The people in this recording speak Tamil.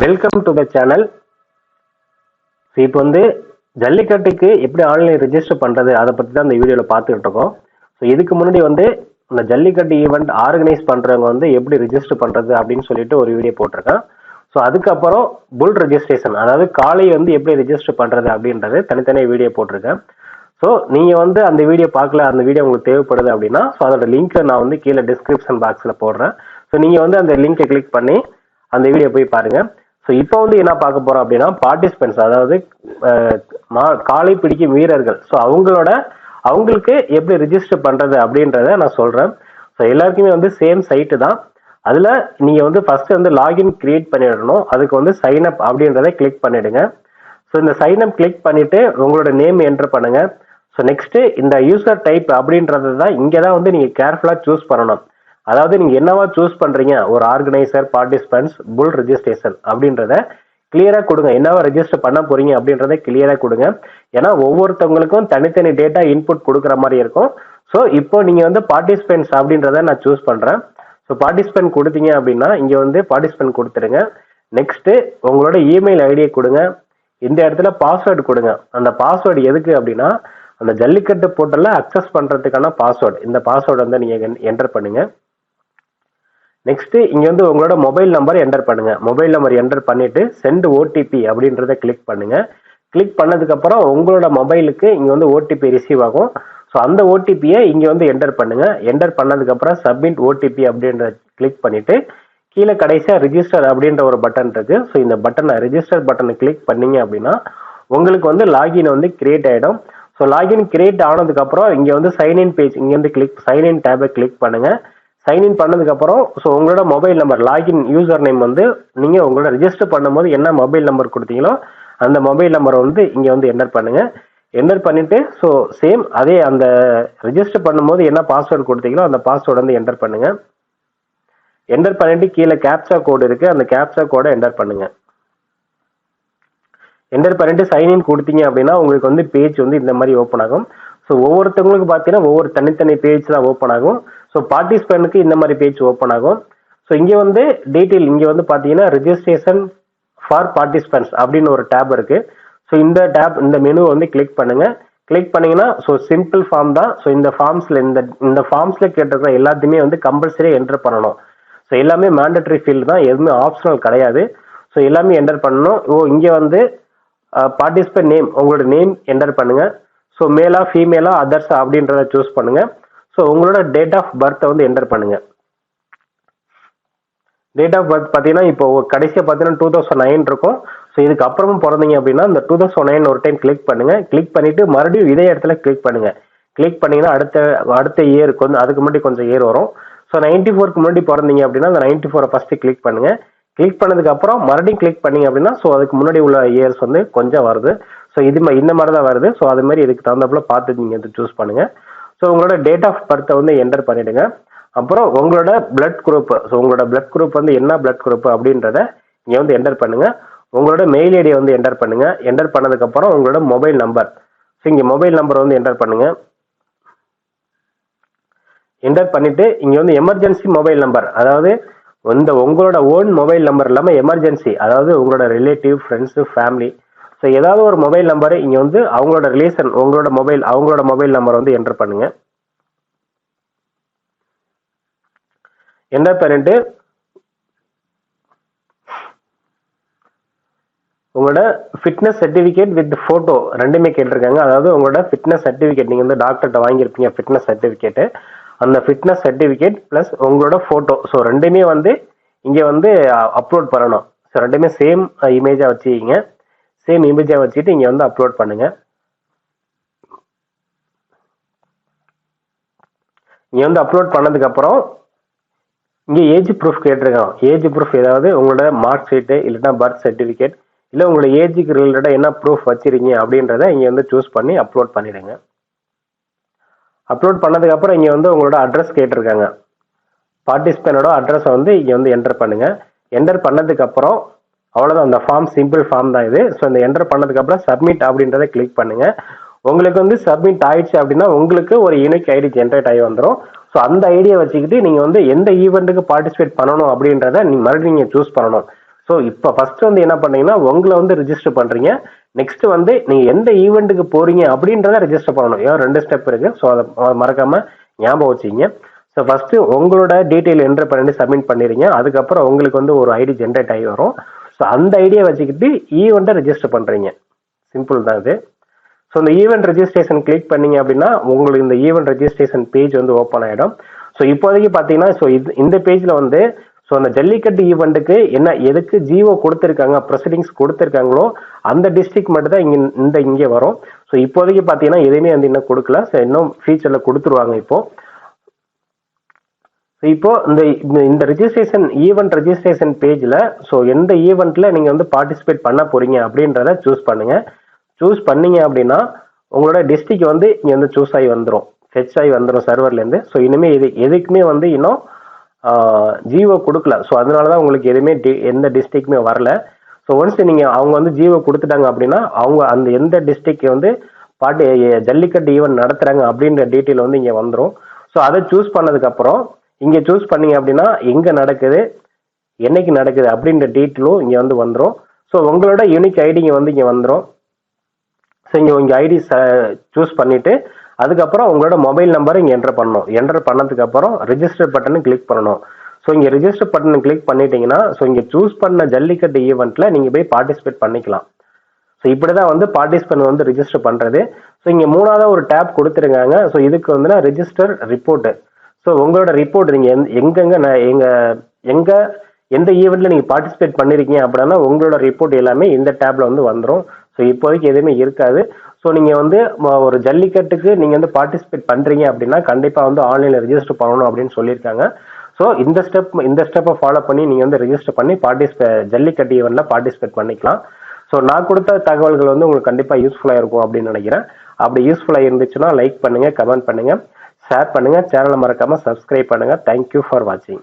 வெல்கம் டு த சேனல் இப்போ வந்து ஜல்லிக்கட்டுக்கு எப்படி ஆன்லைன் ரிஜிஸ்டர் பண்ணுறது அதை பற்றி தான் இந்த வீடியோவில் பார்த்துக்கிட்டு இருக்கோம். ஸோ இதுக்கு முன்னாடி வந்து இந்த ஜல்லிக்கட்டு ஈவெண்ட் ஆர்கனைஸ் பண்ணுறவங்க வந்து எப்படி ரிஜிஸ்டர் பண்ணுறது அப்படின்னு சொல்லிட்டு ஒரு வீடியோ போட்டிருக்கேன். ஸோ அதுக்கப்புறம் புல் ரெஜிஸ்ட்ரேஷன் அதாவது காலை வந்து எப்படி ரிஜிஸ்டர் பண்ணுறது அப்படின்றது தனித்தனியாக வீடியோ போட்டிருக்கேன். ஸோ நீங்கள் வந்து அந்த வீடியோ பார்க்கல அந்த வீடியோ உங்களுக்கு தேவைப்படுது அப்படின்னா ஸோ அதோட லிங்க்கை நான் வந்து கீழே டிஸ்கிரிப்ஷன் பாக்ஸில் போடுறேன். ஸோ நீங்கள் வந்து அந்த லிங்கை கிளிக் பண்ணி அந்த வீடியோ போய் பாருங்கள் ஸோ இப்போ வந்து என்ன பார்க்க போறோம் அப்படின்னா பார்ட்டிசிபென்ட்ஸ் அதாவது காலை மா- பிடிக்கும் வீரர்கள். ஸோ அவங்களோட அவங்களுக்கு எப்படி ரிஜிஸ்டர் பண்றது அப்படின்றத நான் சொல்றேன். ஸோ எல்லாருக்குமே வந்து சேம் சைட்டு தான். அதுல நீங்க வந்து ஃபர்ஸ்ட் வந்து லாகின் கிரியேட் பண்ணிடணும். அதுக்கு வந்து சைன் அப் அப்படின்றத கிளிக் பண்ணிடுங்க. ஸோ இந்த சைன் அப் கிளிக் பண்ணிட்டு உங்களோட நேம் என்டர் பண்ணுங்க. ஸோ நெக்ஸ்ட் இந்த யூசர் டைப் அப்படின்றது தான் இங்கே தான் வந்து நீங்க கேர்ஃபுல்லா சூஸ் பண்ணணும். அதாவது நீங்க என்னவா சூஸ் பண்றீங்க? ஒரு ஆர்கனைசர் பார்ட்டிசிபென்ட்ஸ் புல் ரெஜிஸ்ட்ரேஷன் அப்படின்றத கிளியரா கொடுங்க. என்னவா ரெஜிஸ்டர் பண்ண போறீங்க அப்படின்றத கிளியரா கொடுங்க. ஏன்னா ஒவ்வொருத்தவங்களுக்கும் தனித்தனி டேட்டா இன்புட் கொடுக்குற மாதிரி இருக்கும். ஸோ இப்போ நீங்க வந்து பார்ட்டிசிபென்ட்ஸ் அப்படின்றத நான் சூஸ் பண்றேன். ஸோ பார்ட்டிசிபென்ட் கொடுத்தீங்க அப்படின்னா இங்க வந்து பார்ட்டிசிபென்ட் கொடுத்துருங்க நெக்ஸ்ட் உங்களோட இமெயில் ஐடியை கொடுங்க. இந்த இடத்துல பாஸ்வேர்டு கொடுங்க. அந்த பாஸ்வேர்டு எதுக்கு அப்படின்னா அந்த ஜல்லிக்கட்டு போர்ட்டலில் அக்சஸ் பண்ணுறதுக்கான பாஸ்வேர்டு இந்த பாஸ்வேர்டு வந்து நீங்கள் என்டர் பண்ணுங்கள் நெக்ஸ்ட் இங்க வந்து உங்களோட மொபைல் நம்பர் என்டர் பண்ணுங்க. மொபைல் நம்பர் என்டர் பண்ணிட்டு சென்ட் ஓடிபி அப்படின்றத கிளிக் பண்ணுங்க. கிளிக் பண்ணதுக்கு அப்புறம் உங்களோட மொபைலுக்கு இங்க வந்து ஓடிபி ரிசீவ் ஆகும். ஸோ அந்த ஓடிபியை இங்க வந்து என்டர் பண்ணுங்க. என்டர் பண்ணதுக்கு அப்புறம் சப்மிட் ஓடிபி அப்படின்றத கிளிக் பண்ணிட்டு கீழே கடைசியா ரிஜிஸ்டர் அப்படின்ற ஒரு பட்டன் இருக்கு. ஸோ இந்த பட்டனை ரிஜிஸ்டர் பட்டனை கிளிக் பண்ணீங்க அப்படின்னா உங்களுக்கு வந்து லாகின் வந்து கிரியேட் ஆயிடும். ஸோ லாகின் கிரியேட் ஆனதுக்கு அப்புறம் இங்க வந்து சைன்இன் பேஜ் இங்க வந்து கிளிக் சைன்இன் டேபை கிளிக் பண்ணுங்க. சைன்இன் பண்ணதுக்கு அப்புறம் ஸோ உங்களோட mobile number login user name வந்து நீங்க உங்களோட ரிஜிஸ்டர் பண்ணும்போது என்ன மொபைல் நம்பர் கொடுத்தீங்களோ அந்த மொபைல் நம்பரை வந்து இங்க வந்து என்டர் பண்ணுங்க. என்டர் பண்ணிட்டு ஸோ சேம் அதே அந்த ரிஜிஸ்டர் பண்ணும்போது என்ன பாஸ்வேர்டு கொடுத்தீங்களோ அந்த பாஸ்வேர்டு வந்து என்டர் பண்ணுங்க. என்டர் பண்ணிட்டு கீழே கேப்சா கோடு இருக்கு அந்த கேப்சா கோடை என்டர் பண்ணுங்க. என்டர் பண்ணிட்டு சைன்இன் கொடுத்தீங்க அப்படின்னா உங்களுக்கு வந்து பேஜ் வந்து இந்த மாதிரி ஓப்பன் ஆகும். ஸோ ஒவ்வொருத்தவங்களுக்கு பார்த்தீங்கன்னா ஒவ்வொரு தனித்தனி பேஜ் தான் ஓப்பன் ஆகும். ஸோ பார்ட்டிசிபென்ட்க்கு இந்த மாதிரி பேஜ் ஓப்பன் ஆகும். ஸோ இங்கே வந்து டீட்டெயில் இங்கே வந்து பார்த்தீங்கன்னா ரிஜிஸ்ட்ரேஷன் ஃபார் பார்ட்டிசிபென்ட்ஸ் அப்படின்னு ஒரு டேப் இருக்கு. ஸோ இந்த டேப் இந்த மெனு வந்து கிளிக் பண்ணுங்க. கிளிக் பண்ணீங்கன்னா ஸோ சிம்பிள் ஃபார்ம் தான். ஸோ இந்த ஃபார்ம்ஸ்ல இந்த இந்த ஃபார்ம்ஸ்ல கேட்டிருக்கிற எல்லாத்தையுமே வந்து கம்பல்சரி என்டர் பண்ணணும். ஸோ எல்லாமே மேண்டட்ரி ஃபீல்டு தான். எதுவுமே ஆப்ஷனல் கிடையாது. ஸோ எல்லாமே என்டர் பண்ணணும். ஓ இங்கே வந்து பார்ட்டிசிபென்ட் நேம் உங்களோட நேம் என்டர் பண்ணுங்க. ஸோ மேலா ஃபீமேலா அதர்ஸ் அப்படின்றத சூஸ் பண்ணுங்க. ஸோ உங்களோட டேட் ஆஃப் பர்த்தை வந்து என்டர் பண்ணுங்க. டேட் ஆஃப் பர்த் பார்த்தீங்கன்னா இப்போ கடைசியாக பார்த்தீங்கன்னா டூ தௌசண்ட் நைன் இருக்கும். ஸோ இதுக்கு அப்புறமும் பிறந்தீங்க அப்படின்னா இந்த டூ தௌசண்ட் நைன் ஒரு டைம் கிளிக் பண்ணுங்க. கிளிக் பண்ணிட்டு மறுபடியும் இதே இடத்துல கிளிக் பண்ணுங்க. கிளிக் பண்ணீங்கன்னா அடுத்த அடுத்த இயருக்கு வந்து அதுக்கு முன்னாடி கொஞ்சம் இயர் வரும். ஸோ நைன்டி ஃபோருக்கு முன்னாடி பிறந்தீங்க அப்படின்னா அந்த நைன்டி ஃபோரை ஃபஸ்ட்டு கிளிக் பண்ணுங்க. கிளிக் பண்ணதுக்கு அப்புறம் மறுபடியும் கிளிக் பண்ணீங்க அப்படின்னா ஸோ அதுக்கு முன்னாடி உள்ள இயர்ஸ் வந்து கொஞ்சம் வருது. ஸோ இது இந்த மாதிரி தான் வருது. ஸோ அது மாதிரி இதுக்கு தகுந்தப்பில் பார்த்து நீங்கள் வந்து சூஸ் பண்ணுங்கள் ஸோ உங்களோட டேட் ஆஃப் பர்த்தை வந்து என்டர் பண்ணிடுங்க. அப்புறம் உங்களோட பிளட் குரூப் ஸோ உங்களோட பிளட் குரூப் வந்து என்ன பிளட் குரூப் அப்படின்றத இங்கே வந்து என்டர் பண்ணுங்க. உங்களோட மெயில் ஐடியை வந்து என்டர் பண்ணுங்க. என்டர் பண்ணதுக்கப்புறம் உங்களோட மொபைல் நம்பர் ஸோ இங்கே மொபைல் நம்பர் வந்து என்டர் பண்ணுங்க. என்டர் பண்ணிட்டு இங்கே வந்து எமர்ஜென்சி மொபைல் நம்பர் அதாவது இந்த உங்களோட ஓன் மொபைல் நம்பர் இல்லாமல் எமர்ஜென்சி அதாவது உங்களோட ரிலேட்டிவ் ஃப்ரெண்ட்ஸு ஃபேமிலி ஸோ ஏதாவது ஒரு மொபைல் நம்பரை இங்கே வந்து அவங்களோட ரிலேஷன் உங்களோட மொபைல் அவங்களோட மொபைல் நம்பர் வந்து என்டர் பண்ணுங்க. என்டர் பண்ணிட்டு உங்களோட ஃபிட்னஸ் சர்டிஃபிகேட் வித் ஃபோட்டோ ரெண்டுமே கேட்டிருக்காங்க. அதாவது உங்களோட ஃபிட்னஸ் சர்டிஃபிகேட் நீங்கள் வந்து டாக்டர்கிட்ட வாங்கியிருப்பீங்க ஃபிட்னஸ் சர்டிஃபிகேட்டு அந்த ஃபிட்னஸ் சர்டிஃபிகேட் ப்ளஸ் உங்களோட ஃபோட்டோ ஸோ ரெண்டுமே வந்து இங்கே வந்து அப்லோட் பண்ணணும். ஸோ ரெண்டுமே சேம் இமேஜாக வச்சுக்கிங்க சேம் இமேஜை வச்சுட்டு இங்கே வந்து அப்லோட் பண்ணுங்க. இங்கே வந்து அப்லோட் பண்ணதுக்கப்புறம் இங்கே ஏஜ் ப்ரூஃப் கேட்டிருக்கான். ஏஜ் ப்ரூஃப் ஏதாவது உங்களோட மார்க் ஷீட்டு இல்லைன்னா பர்த் சர்டிஃபிகேட் இல்லை உங்களோட ஏஜுக்கு ரிலேட்டடாக என்ன ப்ரூஃப் வச்சிருக்கீங்க அப்படின்றத இங்கே வந்து சூஸ் பண்ணி அப்லோட் பண்ணிடுங்க. அப்லோட் பண்ணதுக்கப்புறம் இங்கே வந்து உங்களோட அட்ரஸ் கேட்டிருக்காங்க. பார்ட்டிசிபெண்டோட அட்ரஸை வந்து இங்கே வந்து என்டர் பண்ணுங்கள் என்டர் பண்ணதுக்கப்புறம் அவ்வளோதான் அந்த ஃபார்ம் சிம்பிள் ஃபார்ம் தான் இது. ஸோ இந்த என்டர் பண்ணதுக்கப்புறம் சப்மிட் அப்படின்றத கிளிக் பண்ணுங்க. உங்களுக்கு வந்து சப்மிட் ஆயிடுச்சு அப்படின்னா உங்களுக்கு ஒரு யூனிக் ஐடி ஜென்ரேட் ஆகி வந்துடும் ஸோ அந்த ஐடியை வச்சுக்கிட்டு நீங்கள் வந்து எந்த ஈவெண்ட்டுக்கு பார்ட்டிசிபேட் பண்ணணும் அப்படின்றத நீங்கள் மறுபடியும் நீங்கள் சூஸ் பண்ணணும். ஸோ இப்போ ஃபர்ஸ்ட் வந்து என்ன பண்ணீங்கன்னா உங்களை வந்து ரிஜிஸ்டர் பண்ணுறீங்க நெக்ஸ்ட் வந்து நீங்கள் எந்த ஈவெண்ட்டுக்கு போகிறீங்க அப்படின்றத ரிஜிஸ்டர் பண்ணணும். ஏன்? ரெண்டு ஸ்டெப் இருக்குது ஸோ அதை மறக்காமல் ஞாபகம் வச்சுங்க ஸோ ஃபஸ்ட்டு உங்களோட டீட்டெயில் என்ட்ரு பண்ணிட்டு சப்மிட் பண்ணிடுறீங்க அதுக்கப்புறம் உங்களுக்கு வந்து ஒரு ஐடி ஜென்ரேட் ஆகி வரும். ஸோ அந்த ஐடியா வச்சுக்கிட்டு ஈவெண்ட்டை ரெஜிஸ்டர் பண்ணுறீங்க சிம்பிள் தான் இது. ஸோ இந்த ஈவெண்ட் ரெஜிஸ்ட்ரேஷன் கிளிக் பண்ணீங்க அப்படின்னா உங்களுக்கு இந்த ஈவெண்ட் ரெஜிஸ்ட்ரேஷன் பேஜ் வந்து ஓப்பன் ஆகிடும் ஸோ இப்போதைக்கு பார்த்தீங்கன்னா ஸோ இது இந்த பேஜில் வந்து ஸோ அந்த ஜல்லிக்கட்டு ஈவெண்ட்டுக்கு என்ன எதுக்கு ஜிஓ கொடுத்துருக்காங்க ப்ரொசீடிங்ஸ் கொடுத்துருக்காங்களோ அந்த டிஸ்ட்ரிக்ட் மட்டும் தான் இங்கே இந்த இங்கே வரும். ஸோ இப்போதைக்கு பார்த்தீங்கன்னா எதுவுமே வந்து இன்னும் கொடுக்கல. ஸோ இன்னும் ஃபியூச்சரில் கொடுத்துருவாங்க இப்போது இப்போ இந்த இந்த- இந்த ஈவெண்ட் ரெஜிஸ்ட்ரேஷன் பேஜ்ல ஸோ எந்த ஈவெண்ட்ல நீங்க வந்து பார்ட்டிசிபேட் பண்ண போறீங்க அப்படின்றத சூஸ் பண்ணுங்க. சூஸ் பண்ணீங்க அப்படின்னா உங்களோட டிஸ்ட்ரிக்ட் வந்து இங்கே வந்து சூஸ் ஆகி வந்துடும் ஃபெச் ஆகி வந்துடும் சர்வர்லேருந்து ஸோ இனிமே இது எதுக்குமே வந்து இன்னும் ஜியோ கொடுக்கல. ஸோ அதனால தான் உங்களுக்கு எதுவுமே டி எந்த டிஸ்ட்ரிக்ட்மே வரல. ஸோ ஒன்ஸ் நீங்கள் அவங்க வந்து ஜியோ கொடுத்துட்டாங்க அப்படின்னா அவங்க அந்த எந்த டிஸ்ட்ரிக்ட் வந்து பாட்டு ஜல்லிக்கட்டு ஈவெண்ட் நடத்துகிறாங்க அப்படின்ற டீட்டெயில் வந்து இங்கே வந்துடும் ஸோ அதை சூஸ் பண்ணதுக்கப்புறம் இங்க சூஸ் பண்ணீங்க அப்படின்னா எங்க நடக்குது என்னைக்கு நடக்குது அப்படின்ற டீட்டெயிலும் இங்க வந்து வந்துடும் ஸோ உங்களோட யூனிக் ஐடிங்க வந்து இங்க வந்துடும் ஸோ இங்கே உங்கள் ஐடி சூஸ் பண்ணிட்டு அதுக்கப்புறம் உங்களோட மொபைல் நம்பரை இங்கே என்டர் பண்ணணும். என்டர் பண்ணதுக்கு அப்புறம் ரிஜிஸ்டர் பட்டனை கிளிக் பண்ணணும். ஸோ இங்கே ரிஜிஸ்டர் பட்டனை கிளிக் பண்ணிட்டீங்கன்னா ஸோ இங்கே சூஸ் பண்ண ஜல்லிக்கட்டு ஈவெண்ட்ல நீங்கள் போய் பார்ட்டிசிபேட் பண்ணிக்கலாம். ஸோ இப்படி தான் வந்து பார்ட்டிசிபென்ட் வந்து ரிஜிஸ்டர் பண்ணுறது ஸோ இங்கே மூணாவது ஒரு டேப் கொடுத்துருக்காங்க. ஸோ இதுக்கு வந்து ரிஜிஸ்டர் ரிப்போர்ட்டு ஸோ உங்களோட ரிப்போர்ட் நீங்கள் எந்த எங்கெங்க நான் எங்கள் எங்கே எந்த ஈவெண்ட்டில் நீங்கள் பார்ட்டிசிபேட் பண்ணியிருக்கீங்க அப்படின்னா உங்களோட ரிப்போர்ட் எல்லாமே இந்த டேப்பில் வந்து வந்துடும் ஸோ இப்போதைக்கு எதுவுமே இருக்காது. ஸோ நீங்கள் வந்து ஒரு ஜல்லிக்கட்டுக்கு நீங்கள் வந்து பார்ட்டிசிபேட் பண்ணுறீங்க அப்படின்னா கண்டிப்பாக வந்து ஆன்லைனில் ரிஜிஸ்டர் பண்ணணும் அப்படின்னு சொல்லியிருக்காங்க. ஸோ இந்த ஸ்டெப் இந்த ஸ்டெப்பை ஃபாலோ பண்ணி நீங்கள் வந்து ரிஜிஸ்டர் பண்ணி பார்ட்டிசிபே ஜல்லிக்கட்டு ஈவெண்ட்டில் பார்ட்டிசிபேட் பண்ணிக்கலாம். ஸோ நான் கொடுத்த தகவல்கள் வந்து உங்களுக்கு கண்டிப்பாக யூஸ்ஃபுல்லாக இருக்கும் அப்படின்னு நினைக்கிறேன். அப்படி யூஸ்ஃபுல்லாக இருந்துச்சுன்னா லைக் பண்ணுங்கள் கமெண்ட் பண்ணுங்கள் ஷேர் பண்ணுங்கள் சேனலை மறக்காமல் சப்ஸ்கிரைப் பண்ணுங்கள் தேங்க்யூ ஃபார் வாட்சிங்